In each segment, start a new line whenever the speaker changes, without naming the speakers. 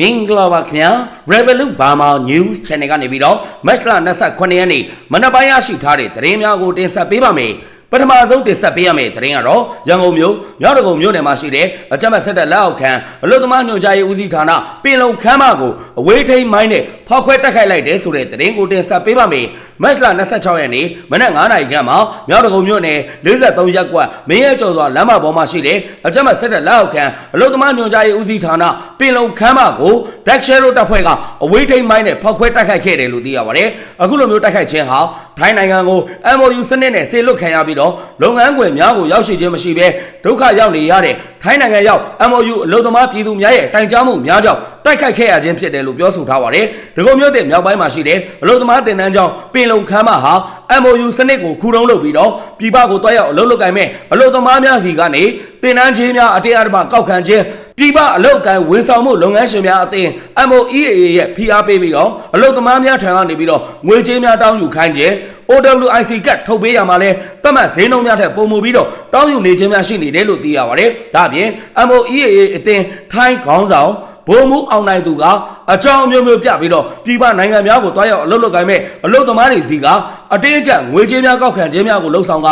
မင်္ဂလာပါခင်ဗျာ Revolut Burma News Channel ကနေပြီးတော့ Match လ29ရက်နေ့မနက်ပိုင်းရရှိထားတဲ့သတင်းများကိုတင်ဆက်ပေးပါမယ်ပထမဆုံးတင်ဆက်ပေးရမယ့်သတင်းကတော့ရန်ကုန်မြို့မြောက်တကုံမြို့နယ်မှာရှိတဲ့အကြမ်းဖက်ဆက်တဲ့လက်အောက်ခံအလုသမားညွှန်ကြားရေးဦးစီးဌာနပင်လုံခမ်းမကိုအဝေးထိန်မိုင်းနဲ့ဖောက်ခွဲတက်ခိုက်လိုက်တဲ့ဆိုတဲ့သတင်းကိုတင်ဆက်ပေးပါမယ် မတ်လ26ရက်နေ့မနက်9:00နာရီခန့်မှာမြောက်တကုံမြို့နယ်43ရပ်ကွက်မင်းရဲကျော်စွာလမ်းမပေါ်မှာရှိတဲ့အကြမ်းဖက်ဆက်တဲ့လက်အောက်ခံအလုသမားညွှန်ကြားရေးဦးစီးဌာနပင်လုံခမ်းမကို Dark Shadow တပ်ဖွဲ့ကအဝေးထိန်မိုင်းနဲ့ဖောက်ခွဲတက်ခိုက်ခဲ့တယ်လို့သိရပါတယ်အခုလိုမျိုးတက်ခိုက်ခြင်းဟာထိုင်းနိုင်ငံကို MOU စနစ်နဲ့ဆေလွတ်ခံရပြီးတော့လုပ်ငန်းခွင်များကိုရောက်ရှိခြင်းမရှိဘဲဒုက္ခရောက်နေရတဲ့ထိုင်းနိုင်ငံရောက် MOU အလုပ်သမားပြည်သူများရဲ့တိုင်ကြားမှုများကြောင့်တိုက်ခိုက်ခဲ့ရခြင်းဖြစ်တယ်လို့ပြောဆိုထားပါတယ်။ဒီကုံမျိုးတဲ့မြောက်ပိုင်းမှာရှိတဲ့အလုပ်သမားတင်နန်းကြောင့်ပင်လုံခမ်းမဟာ MOU စနစ်ကိုခူတုံးလုပ်ပြီးတော့ပြည်ပကိုတွားရောက်အလုပ်လုပ်ကိုင်မဲ့အလုပ်သမားများစီကနေတင်နန်းချင်းများအတရားဓမ္မကောက်ခံခြင်းပြည်ပအလုပ်ကိုင်ဝန်ဆောင်မှုလုပ်ငန်းရှင်များအသင်း MOEA ရဲ့ဖိအားပေးပြီးတော့အလုပ်သမားများထံကနေပြီးတော့ငွေကြေးများတောင်းယူခိုင်းခြင်း OWIC ကတ်ထုတ်ပေးရမှာလဲတတ်မှတ်ဈေးနှုန်းများထက်ပုံမူပြီးတော့တောင်းယူနေခြင်းများရှိနေတယ်လို့သိရပါတယ်။ဒါ့အပြင် MOEA အသင်းထိုင်းခေါင်းဆောင် ဘုံမူအောင်နိုင်သူကအကြောင်းမျိုးမျိုးပြပြီးတော့ပြည်ပနိုင်ငံများကိုတွားရောက်အလုပ်လုပ်ကိုင်မဲ့အလုပ်သမားတွေစီကအတင်းအကျပ်ငွေကြေးများကောက်ခံခြင်းများကိုလှုံ့ဆော်က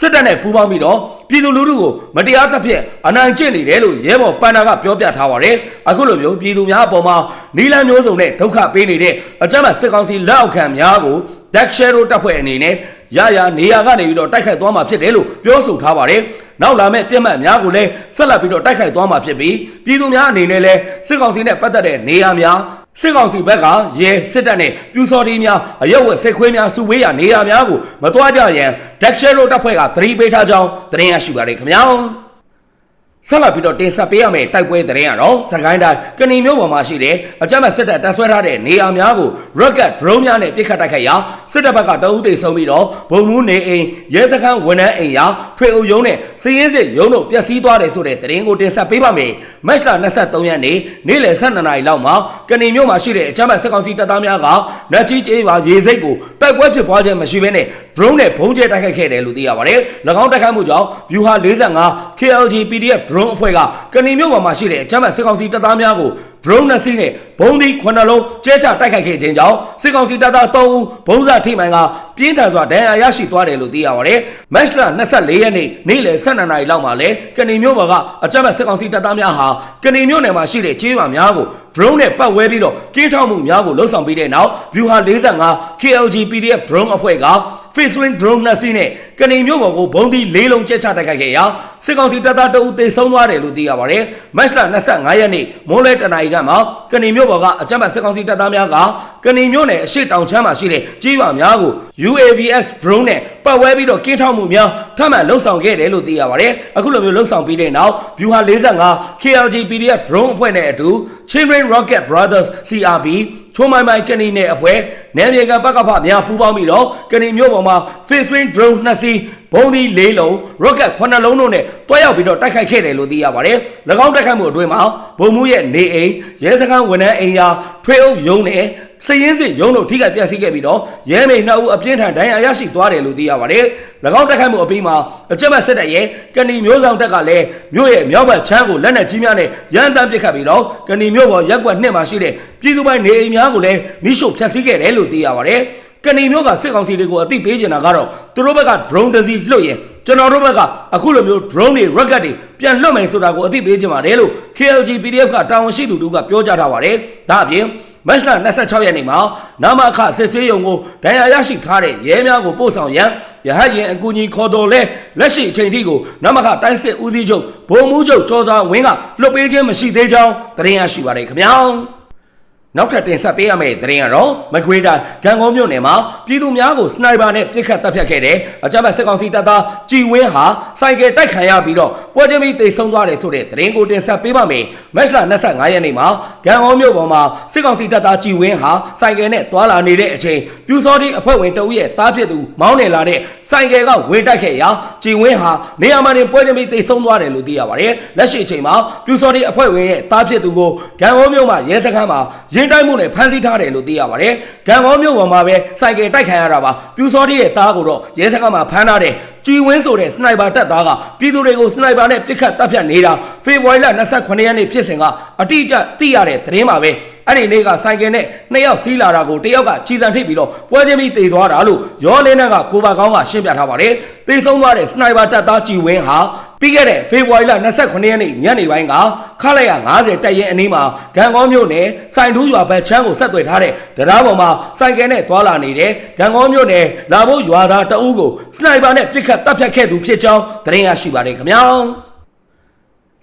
စစ်တပ်နဲ့ပူးပေါင်းပြီးတော့ပြည်သူလူထုကိုမတရားသဖြင့်အနိုင်ကျင့်နေတယ်လို့ရဲဘော်ပန်နာကပြောပြထားပါတယ်။အခုလိုမျိုးပြည်သူများအပေါ်မှာနီလန်းမျိုးစုံနဲ့ဒုက္ခပေးနေတဲ့အကြမ်းဖက်စစ်ကောင်စီလက်အောက်ခံများကို Dark Shadow တပ်ဖွဲ့အနေနဲ့ ရရနေရာကနေပြီးတော့တိုက်ခိုက်သွားမှာဖြစ်တယ်လို့ပြောဆိုထားပါတယ်။နောက်လာမဲ့ပြက်မှတ်များကိုလည်းဆက်လက်ပြီးတော့တိုက်ခိုက်သွားမှာဖြစ်ပြီးပြည်သူများအနေနဲ့လည်းစစ်ကောင်စီနဲ့ပတ်သက်တဲ့နေရာများစစ်ကောင်စီဘက်ကရဲစစ်တပ်နဲ့ပြူစော်တီများအရက်ဝက်စစ်ခွေးများစုဝေးရာနေရာများကိုမတွားကြရန် Dark Shadow တပ်ဖွဲ့ကသတိပေးထားကြောင်းသတင်းရရှိပါတယ်ခင်ဗျာ။ ဆက်လက်ပြီးတော့တင်ဆက်ပေးရမယ့်တိုက်ပွဲသတင်းကတော့စကိုင်းတိုင်းကဏီမြို့ပေါ်မှာရှိတဲ့အကြမ်းဖက်စစ်တပ်တပ်ဆွဲထားတဲ့နေရာများကို rocket drone များနဲ့ပစ်ခတ်တိုက်ခိုက်ရာစစ်တပ်ဘက်ကတအုပ်သိဆုံးပြီးတော့ဘုံမူးနေအိမ်ရဲစခန်းဝန်ထမ်းအိမ်ရာထွေအုပ်ရုံးနဲ့စီးရင်စစ်ရုံးတို့ပျက်စီးသွားတယ်ဆိုတဲ့သတင်းကိုတင်ဆက်ပေးပါမယ်။မတ်လ23ရက်နေ့နေ့လယ်12နာရီလောက်မှာကဏီမြို့မှာရှိတဲ့အကြမ်းဖက်စစ်ကောင်စီတပ်သားများကနတ်ကြီးကျေးပါရေစိတ်ကိုတိုက်ပွဲဖြစ်ပွားခြင်းမရှိဘဲနဲ့ drone နဲ့ဘုံကျဲတိုက်ခိုက်ခဲ့တယ်လို့သိရပါတယ်။၎င်းတိုက်ခိုက်မှုကြောင့် view ဟာ45 KLG PDF drone အဖွဲ့ကကဏီမြို့ပေါ်မှာရှိတဲ့အကြမ်းဖက်စစ်ကောင်စီတပ်သားများကို drone နဲ့စီးနဲ့ဘုံဒီ9လုံးကျဲချတိုက်ခိုက်ခဲ့ခြင်းကြောင့်စစ်ကောင်စီတပ်သား3ဦးဘုံစာထိမှန်ကပြင်းထန်စွာဒဏ်ရာရရှိသွားတယ်လို့သိရပါတယ်။မတ်လ24ရက်နေ့နေ့လယ်12နာရီလောက်မှာလဲကဏီမြို့ပေါ်ကအကြမ်းဖက်စစ်ကောင်စီတပ်သားများဟာကဏီမြို့နယ်မှာရှိတဲ့ကျေးရွာများကို drone နဲ့ပတ်ဝဲပြီးတော့ကင်းထောက်မှုများကိုလှုပ်ဆောင်ပြီးတဲ့နောက် view ဟာ45 KLG PDF drone အဖွဲ့က face wing drone နဲ့စီးနဲ့ကနေမျိုးပေါ်ကိုဘုံဒီလေးလုံးကျက်ချတိုက်ခိုက်ခဲ့ရာစစ်ကောင်စီတပ်သားတအုပ်သေဆုံးသွားတယ်လို့သိရပါတယ်။မတ်လ25ရက်နေ့မိုးလဲတနာရီကမှကနေမျိုးပေါ်ကအကြမ်းဖက်စစ်ကောင်စီတပ်သားများကကနေမျိုးနယ်အရှိတောင်ချမ်းမှာရှိတဲ့ကြီးရွာများကို UAVS drone နဲ့ပတ်ဝဲပြီးတော့ကင်းထောက်မှုများထပ်မံလှုပ်ဆောင်ခဲ့တယ်လို့သိရပါတယ်။အခုလိုမျိုးလှုပ်ဆောင်ပြီးတဲ့နောက် view ဟာ45 KLG PDF drone အဖွဲ့နဲ့အတူ Children Rocket Brothers CRB ချိုးမိုင်မိုင်ကနေနဲ့အဖွဲနယ်မြေကပကဖများပူးပေါင်းပြီးတော့ကနေမြို့ပေါ်မှာ face wing drone နှစ်စီးဘုံဒီ၄လုံး rocket 9လုံးတို့နဲ့တွားရောက်ပြီးတော့တိုက်ခိုက်ခဲ့တယ်လို့သိရပါတယ်။၎င်းတိုက်ခိုက်မှုအတွင်းမှာဘုံမှုရဲ့နေအိမ်ရဲစခန်းဝန်ထမ်းအိမ်ယာထွေအုပ်ရုံးနဲ့ စည်ရင်းစစ်ရုံးတို့ထိခိုက်ပျက်စီးခဲ့ပြီးတော့ရဲမိန်နှစ်ဦးအပြင်းထန်ဒဏ်ရာရရှိသွားတယ်လို့သိရပါတယ်။၎င်းတိုက်ခိုက်မှုအပြီးမှာအကြမ်းဖက်စစ်တပ်ရဲ့ကဏီမျိုးဆောင်တပ်ကလည်းမြို့ရဲ့မြောက်ဘက်ချမ်းကိုလက်နက်ကြီးများနဲ့ရန်တမ်းပစ်ခတ်ပြီးတော့ကဏီမြို့ပေါ်ရက်ကွက်နှစ်မှာရှိတဲ့ပြည်သူပိုင်းနေအိမ်များကိုလည်းမိရှို့ဖျက်ဆီးခဲ့တယ်လို့သိရပါတယ်။ကဏီမျိုးကစစ်ကောင်စီတွေကိုအသိပေးချင်တာကတော့သူတို့ဘက်က drone တစ်စီးလွှတ်ရင်ကျွန်တော်တို့ဘက်ကအခုလိုမျိုး drone တွေ rocket တွေပြန်လွှတ်မယ်ဆိုတာကိုအသိပေးချင်ပါတယ်လို့ KLG PDF ကတာဝန်ရှိသူတို့ကပြောကြားထားပါတယ်။ဒါအပြင် မတ်လ26ရက်နေ့မှာနာမအခစစ်ဆေးရုံကိုဒဏ်ရာရရှိထားတဲ့ရဲများကိုပို့ဆောင်ရန်ရဟတ်ရင်အကူအညီခေါ်တော်လဲလက်ရှိအချိန်ထိကိုနမခတိုင်းစစ်ဦးစီးချုပ်ဗိုလ်မှူးချုပ်ကျော်စွာဝင်းကလွတ်ပေးခြင်းမရှိသေးကြောင်းသတင်းရရှိပါတယ်ခင်ဗျာ နောက်ထပ်တင်ဆက်ပေးရမယ့်သတင်းကတော့မကွေးတိုင်းဂံကုန်းမြို့နယ်မှာပြည်သူများကိုစနိုက်ပါနဲ့ပစ်ခတ်တပ်ဖြတ်ခဲ့တဲ့အကြမ်းဖက်စစ်ကောင်စီတပ်သားကြည်ဝင်းဟာစိုက်ကယ်တိုက်ခံရပြီးတော့ပွဲချင်းပြီးတိတ်ဆုံးသွားတယ်ဆိုတဲ့သတင်းကိုတင်ဆက်ပေးပါမယ်။မတ်လ25ရက်နေ့မှာဂံကုန်းမြို့ပေါ်မှာစစ်ကောင်စီတပ်သားကြည်ဝင်းဟာစိုက်ကယ်နဲ့တွာလာနေတဲ့အချိန်ပြူစောတိအဖွဲ့ဝင်တအုပ်ရဲ့တားဖြစ်သူမောင်းနေလာတဲ့စိုက်ကယ်ကဝေတိုက်ခဲ့ရာကြည်ဝင်းဟာနေရာမှာနေပွဲချင်းပြီးတိတ်ဆုံးသွားတယ်လို့သိရပါတယ်။လက်ရှိအချိန်မှာပြူစောတိအဖွဲ့ဝင်ရဲ့တားဖြစ်သူကိုဂံကုန်းမြို့မှာရဲစခန်းမှာရနှင်းတိုက်မှုနဲ့ဖမ်းဆီးထားတယ်လို့သိရပါတယ်။ဂံကောမြို့ပေါ်မှာပဲစိုက်ကယ်တိုက်ခံရတာပါ။ပြူစောတိရဲ့သားကိုတော့ရဲစခန်းမှာဖမ်းထားတယ်။ကြည်ဝင်းဆိုတဲ့စနိုက်ပါတပ်သားကပြည်သူတွေကိုစနိုက်ပါနဲ့ပစ်ခတ်တပ်ဖြတ်နေတာဖေဖော်ဝါရီလ28ရက်နေ့ဖြစ်စဉ်ကအတိအကျသိရတဲ့သတင်းပါပဲ။အဲ့ဒီနေ့ကဆိုင်ကယ်နဲ့နှစ်ယောက်စီးလာတာကိုတယောက်ကချီစံထိပ်ပြီးတော့ပွဲချင်းပြီးတေသွားတာလို့ရောလင်းနဲ့ကကိုပါကောင်းကရှင်းပြထားပါတယ်။တေဆုံးသွားတဲ့စနိုက်ပါတပ်သားကြည်ဝင်းဟာပြီးခဲ့တဲ့ဖေဖော်ဝါရီလ29ရက်နေ့ညနေပိုင်းက ခလိုက်ရ90တက်ရင်အနီးမှာဂံကောမြို့နယ်စိုင်ထူးရွာဘက်ချမ်းကိုဆက်သွယ်ထားတဲ့တရားပေါ်မှာစိုက်ကယ်နဲ့သွာလာနေတဲ့ဂံကောမြို့နယ်လာဖို့ရွာသားတအုပ်ကိုစနိုက်ပါနဲ့ပစ်ခတ်တပ်ဖြတ်ခဲ့သူဖြစ်ကြောင်းသတင်းရရှိပါတယ်ခင်ဗျာ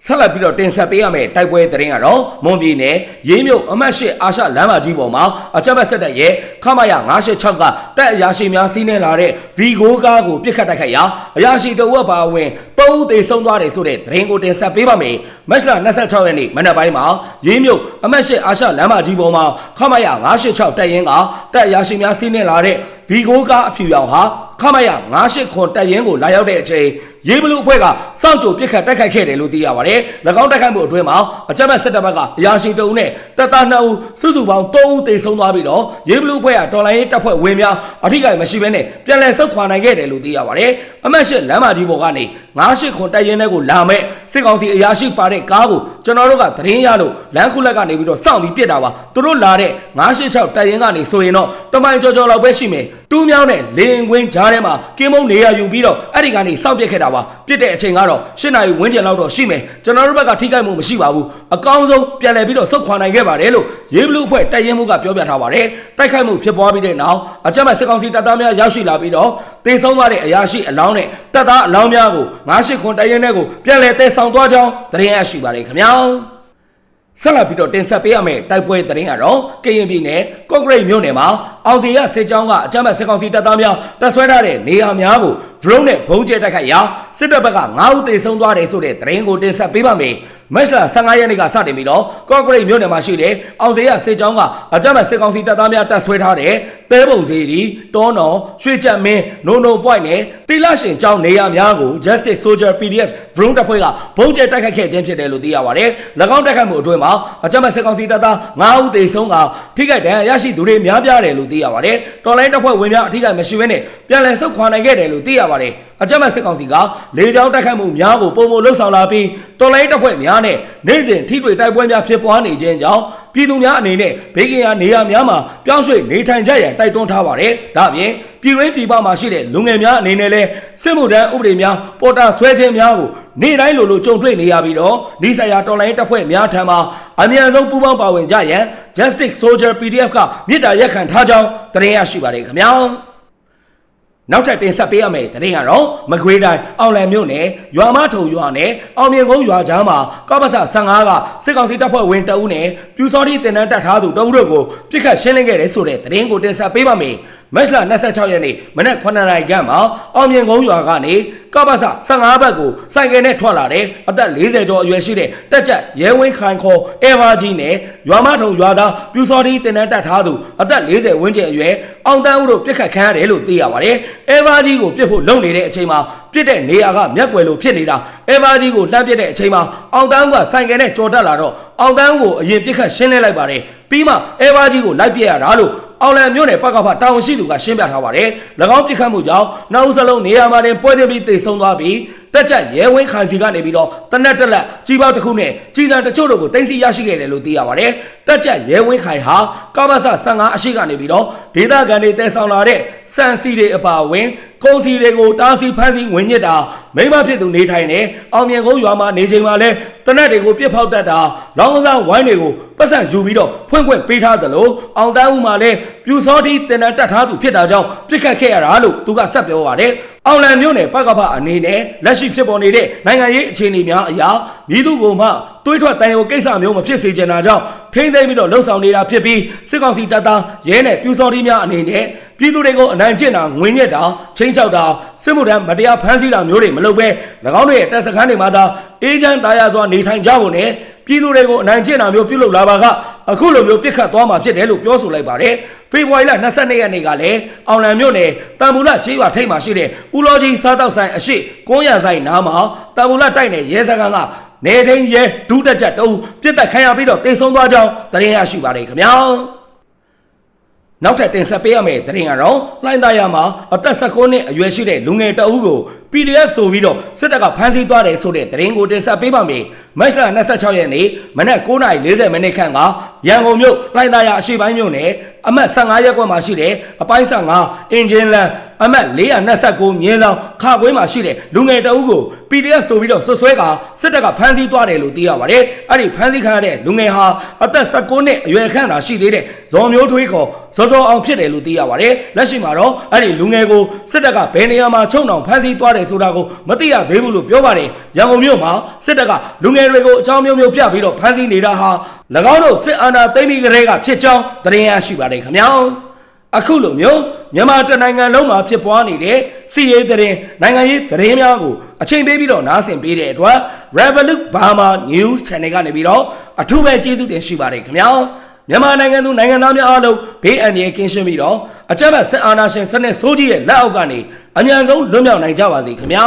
ဆက်လက်ပြီးတော့တင်ဆက်ပေးရမယ့်တိုက်ပွဲသတင်းကတော့မွန်ပြည်နယ်ရေးမြို့အမတ်ရှိအာရှလမ်းမကြီးပေါ်မှာအချက်ဘက်ဆက်တဲ့ရဲ့ခမရ986ကတပ်အရာရှိများစီးနှင်းလာတဲ့ V9 ကားကိုပြစ်ခတ်တိုက်ခိုက်ရာအရာရှိတအုပ်ပါဝင်၃ဦးသေဆုံးသွားတယ်ဆိုတဲ့သတင်းကိုတင်ဆက်ပေးပါမယ်။မတ်လ26ရက်နေ့မနက်ပိုင်းမှာရေးမြို့အမတ်ရှိအာရှလမ်းမကြီးပေါ်မှာခမရ986တပ်ရင်းကတပ်အရာရှိများစီးနှင်းလာတဲ့ V9 ကားအဖြူရောင်ဟာခမရ98ခွန်တပ်ရင်းကိုလာရောက်တဲ့အချိန်ရေးဘလူအဖွဲ့ကစောင့်ကြိုပစ်ခတ်တိုက်ခိုက်ခဲ့တယ်လို့သိရပါတယ်။၎င်းတိုက်ခိုက်မှုအတွင်းမှာအကြမ်းဖက်စစ်တပ်ဘက်ကအရာရှိတအုပ်နဲ့တပ်သား2ဦးစုစုပေါင်း3ဦးသေဆုံးသွားပြီးတော့ရေးဘလူအဖွဲ့ကတော်လိုင်းရေးတပ်ဖွဲ့ဝင်များအထိကိမရှိဘဲနဲ့ပြန်လည်ဆုတ်ခွာနိုင်ခဲ့တယ်လို့သိရပါတယ်။အမတ်ရှစ်လမ်းမကြီးပေါ်ကနေ98ခွန်တပ်ရင်းထဲကိုလာမဲ့စစ်ကောင်စီအရာရှိပါတဲ့ကားကိုကျွန်တော်တို့ကသတင်းရလို့လမ်းခုလက်ကနေပြီးတော့စောင့်ပြီးပြစ်တာပါ။သူတို့လာတဲ့986တပ်ရင်းကနေဆိုရင်တော့တမိုင်ကြော်ကြော်လောက်ပဲရှိမယ်။ တူးမြောင်းနဲ့လေရင်ကွင်းကြားထဲမှာကင်းမုံနေရယူပြီးတော့အဲ့ဒီကနေစောင့်ပြစ်ခဲ့တာပါပြစ်တဲ့အချိန်ကတော့၈နာရီဝန်းကျင်လောက်တော့ရှိမယ်ကျွန်တော်တို့ဘက်ကထိခိုက်မှုမရှိပါဘူးအကောင်းဆုံးပြန်လည်ပြီးတော့ဆုတ်ခွာနိုင်ခဲ့ပါတယ်လို့ရေးဘလူးအဖွဲ့တိုက်ရင်မှုကပြောပြထားပါတယ်တိုက်ခိုက်မှုဖြစ်ပွားပြီးတဲ့နောက်အကြမ်းဖက်စစ်ကောင်စီတပ်သားများရောက်ရှိလာပြီးတော့တေဆုံးသွားတဲ့အရာရှိအလောင်းနဲ့တပ်သားအလောင်းများကို98ခွန်တိုက်ရင်တဲ့ကိုပြန်လည်တည်ဆောင်သွားကြောင်းသတင်းရရှိပါတယ်ခင်ဗျာ ဆက်လက်ပြီးတော့တင်ဆက်ပေးရမယ့်တိုက်ပွဲသတင်းကတော့ကရင်ပြည်နယ်ကော့ဂရိတ်မြို့နယ်မှာအောင်စီရစစ်ကြောင်းကအကြမ်းဖက်စစ်ကောင်စီတပ်သားများတပ်ဆွဲထားတဲ့နေရာများကို drone နဲ့ဘုံကျဲတိုက်ခိုက်ရာစစ်တပ်ဘက်က9ဦးသေဆုံးသွားတယ်ဆိုတဲ့သတင်းကိုတင်ဆက်ပေးပါမယ်။ မတ်လ15ရက်နေ့ကစတင်ပြီးတော့ကော့ဂရိတ်မြို့နယ်မှာရှိတဲ့အောင်စီရစစ်ကြောင်းကအကြမ်းဖက်စစ်ကောင်စီတပ်သားများတပ်ဆွဲထားတဲ့တဲပုံစီဒီတောနော်ရွှေချက်မင်းနိုနိုပွိုင်နဲ့တိလရှင်ကြောင်းနေရာများကို Justice Soldier PDF drone တပ်ဖွဲ့ကဘုံကျဲတိုက်ခိုက်ခဲ့ခြင်းဖြစ်တယ်လို့သိရပါတယ်။၎င်းတိုက်ခိုက်မှုအတွင်းမှာအကြမ်းဖက်စစ်ကောင်စီတပ်သား9ဦးသေဆုံးက ထိခိုက်ဒဏ်ရာရရှိသူတွေများပြားတယ်လို့သိရပါတယ်။တော်လိုင်းတပ်ဖွဲ့ဝင်များအထိခိုက်မရှိဘဲနဲ့ပြန်လည်ဆုတ်ခွာနိုင်ခဲ့တယ်လို့သိရပါတယ်။အကြမ်းဖက်စစ်ကောင်စီကလေကြောင်းတိုက်ခိုက်မှုများကိုပုံမလှုပ်ဆောင်လာပြီးတော်လိုင်းတပ်ဖွဲ့များနဲ့နေ့စဉ်ထိတွေ့တိုက်ပွဲများဖြစ်ပွားနေခြင်းကြောင့် ပြည်သူများအနေနဲ့ဘေးကင်းရာနေရာများမှာပြောင်းရွှေ့နေထိုင်ကြရန်တိုက်တွန်းထားပါတယ်။ဒါ့အပြင်ပြည်ရင်းပြည်ပမှာရှိတဲ့လူငယ်များအနေနဲ့လည်းစစ်မှုထမ်းဥပဒေများပေါ်တာဆွဲခြင်းများကိုနေ့တိုင်းလိုလိုကြုံတွေ့နေရပြီးတော့ဒီဆိုင်ရာတော်လိုင်းတပ်ဖွဲ့များထံမှာအမြန်ဆုံးပူးပေါင်းပါဝင်ကြရန် Justice Soldier PDF ကမြစ်တာရက်ခံထားကြောင်းတင်ရရှိပါတယ်ခင်ဗျာ။ နောက်ထပ်တင်ဆက်ပေးရမယ့်သတင်းကတော့မကွေးတိုင်းအောင်လံမြို့နယ်ရွာမထုံရွာနဲ့အောင်မြင်ကုန်းရွာကြားမှာကော့ပဆ15ကစစ်ကောင်စီတပ်ဖွဲ့ဝင်တအုပ်နဲ့ပြူစောတိတင်တန်းတက်ထားသူတအုပ်တို့ကိုပြစ်ခတ်ရှင်းလင်းခဲ့တဲ့ဆိုတဲ့သတင်းကိုတင်ဆက်ပေးပါမယ်။ မတ်လ26ရက်နေ့မနက်9နာရီခန့်မှာအောင်မြင်ကုန်းရွာကနေကော့ပဆ15ဘက်ကိုစိုက်ကယ်နဲ့ထွက်လာတဲ့အသက်40ကျော်အရွယ်ရှိတဲ့တက်ကြရဲဝင်းခိုင်ခေါ်အဲဗာကြီးနဲ့ရွာမထုံရွာသားပြူစောတိတင်တန်းတက်ထားသူအသက်40ဝန်းကျင်အရွယ်အောင်တန်းဦးတို့ပြစ်ခတ်ခံရတယ်လို့သိရပါတယ်။အဲဗာကြီးကိုပြစ်ဖို့လုပ်နေတဲ့အချိန်မှာပြစ်တဲ့နေရာကမျက်ကွယ်လိုဖြစ်နေတာအဲဗာကြီးကိုလှမ်းပြစ်တဲ့အချိန်မှာအောင်တန်းဦးကဆိုင်ကယ်နဲ့ကြော်တက်လာတော့အောင်တန်းဦးကိုအရင်ပြစ်ခတ်ရှင်းလင်းလိုက်ပါတယ်ပြီးမှအဲဗာကြီးကိုလိုက်ပြစ်ရတာလို့ အောင်လံမြို့နယ်ပကဖတာဝန်ရှိသူကရှင်းပြထားပါတယ်၎င်းပြစ်ခတ်မှုကြောင့်နောက်ဦးစလုံးနေရာမှာတင်ပွဲတင်ပြီးတိတ်ဆုံးသွားပြီး တက်ကြရဲဝင်းခိုင်စီကနေပြီးတော့တနက်တက်လက်ကြီးပေါက်တစ်ခုနဲ့ကြီးစံတချို့တို့ကိုတင်စီရရှိခဲ့တယ်လို့သိရပါတယ်တက်ကြရဲဝင်းခိုင်ဟာကမ္ဘာဆ15အရှိကနေပြီးတော့ဒေသခံတွေတဲဆောင်လာတဲ့စံစီတွေအပါအဝင်ကုန်းစီတွေကိုတားဆီးဖမ်းဆီးဝင်ညစ်တာမိမဖြစ်သူနေထိုင်နေအောင်မြင်ကုန်းရွာမှာနေချိန်မှာလဲတနက်တွေကိုပြစ်ဖောက်တတ်တာလောင်းကစားဝိုင်းတွေကိုပတ်စံယူပြီးတော့ဖွင့်ခွင့်ပေးထားသလိုအောင်တန်းဦးမှာလဲပြူစောတိတင်တန်းတက်ထားသူဖြစ်တာကြောင့်ပြစ်ခတ်ခဲ့ရတာလို့သူကဆက်ပြောပါတယ် အောင်လံမြို့နယ်ပကဖအနေနဲ့လက်ရှိဖြစ်ပေါ်နေတဲ့နိုင်ငံရေးအခြေအနေများအရာမြည်သူကိုမှတွေးထွက်တန်ရုံကိစ္စမျိုးမဖြစ်စေချင်တာကြောင့်ထိမ့်သိမ့်ပြီးတော့လှုပ်ဆောင်နေတာဖြစ်ပြီးစစ်ကောင်စီတပ်သားရဲနဲ့ပြူစောတိများအနေနဲ့ပြည်သူတွေကိုအနိုင်ကျင့်တာငွေညက်တာချင်းချောက်တာစစ်မှုထမ်းမတရားဖမ်းဆီးတာမျိုးတွေမလုပ်ဘဲ၎င်းတို့ရဲ့တပ်စခန်းတွေမှာသာအေဂျင့်တာယာစွာနေထိုင်ကြဖို့နဲ့ပြည်သူတွေကိုအနိုင်ကျင့်တာမျိုးပြုလုပ်လာပါက အခုလိုမျိုးပြစ်ခတ်သွားမှာဖြစ်တယ်လို့ပြောဆိုလိုက်ပါတယ်ဖေဖော်ဝါရီလ22ရက်နေ့ကလည်းအောင်လံမြို့နယ်တန်မူလချေးရွာထိပ်မှာရှိတဲ့ဦးလောကြီးစားတောက်ဆိုင်အရှိကုန်းရဆိုင်နားမှာတန်မူလတိုက်နယ်ရဲစခန်းကနေထိန်ရဲဒုတက်ချက်တူပြစ်တက်ခံရပြီးတော့တေဆုံးသွားကြောင်းသတင်းရရှိပါတယ်ခင်ဗျာနောက်ထပ်တင်ဆက်ပေးရမယ့်သတင်းကတော့လှိုင်းသားရမှာအသက်16နှစ်အရွယ်ရှိတဲ့လူငယ်တအုပ်ကို PDF ဆိုပြီးတော့စစ်တပ်ကဖမ်းဆီးသွားတယ်ဆိုတဲ့သတင်းကိုတင်ဆက်ပေးပါမယ်။မတ်လ26ရက်နေ့မနက်9:40မိနစ်ခန့်ကရန်ကုန်မြို့လှိုင်းသားရအရှိပိုင်းမြို့နယ်အမှတ်15ရပ်ကွက်မှာရှိတဲ့အပိုင်း15အင်ဂျင်လန်အမှတ်429မြင်းလောင်ခါကွင်းမှာရှိတဲ့လူငယ်တအုပ်ကို PDF ဆိုပြီးတော့ဆွဆွဲကစစ်တပ်ကဖမ်းဆီးသွားတယ်လို့သိရပါတယ်။အဲ့ဒီဖမ်းဆီးခံရတဲ့လူငယ်ဟာအသက်16နှစ်အရွယ်ခန့်သာရှိသေးတဲ့ဇော်မျိုးထွေးခေါ်ဇော်ဇော်အောင်ဖြစ်တယ်လို့သိရပါတယ်။လက်ရှိမှာတော့အဲ့ဒီလူငယ်ကိုစစ်တပ်ကဘယ်နေရာမှာချုံနှောင်ဖမ်းဆီးသွားတယ်ဆိုတာကိုမသိရသေးဘူးလို့ပြောပါတယ်။ရန်ကုန်မြို့မှာစစ်တပ်ကလူငယ်တွေကိုအကြောင်းမျိုးမျိုးပြပြီးတော့ဖမ်းဆီးနေတာဟာ၎င်းတို့စစ်အာဏာသိမ်းပြီးကတည်းကဖြစ်ကြောင်းသတင်းရရှိပါတယ်ခင်ဗျာ။အခုလိုမျိုးမြန်မာတနိုင်ငံလုံးမှာဖြစ်ပွားနေတဲ့စီရေးသတင်းနိုင်ငံရေးသတင်းများကိုအချိန်ပေးပြီးတော့နားဆင်ပေးတဲ့အတွက် Revolut Burma News Channel ကနေပြီးတော့အထူးပဲကျေးဇူးတင်ရှိပါတယ်ခင်ဗျာမြန်မာနိုင်ငံသူနိုင်ငံသားများအားလုံးဘေးအန္တရာယ်ကင်းရှင်းပြီးတော့အကြမ်းဖက်စစ်အာဏာရှင်စနစ်ဆိုးကြီးရဲ့လက်အောက်ကနေအမြန်ဆုံးလွတ်မြောက်နိုင်ကြပါစေခင်ဗျာ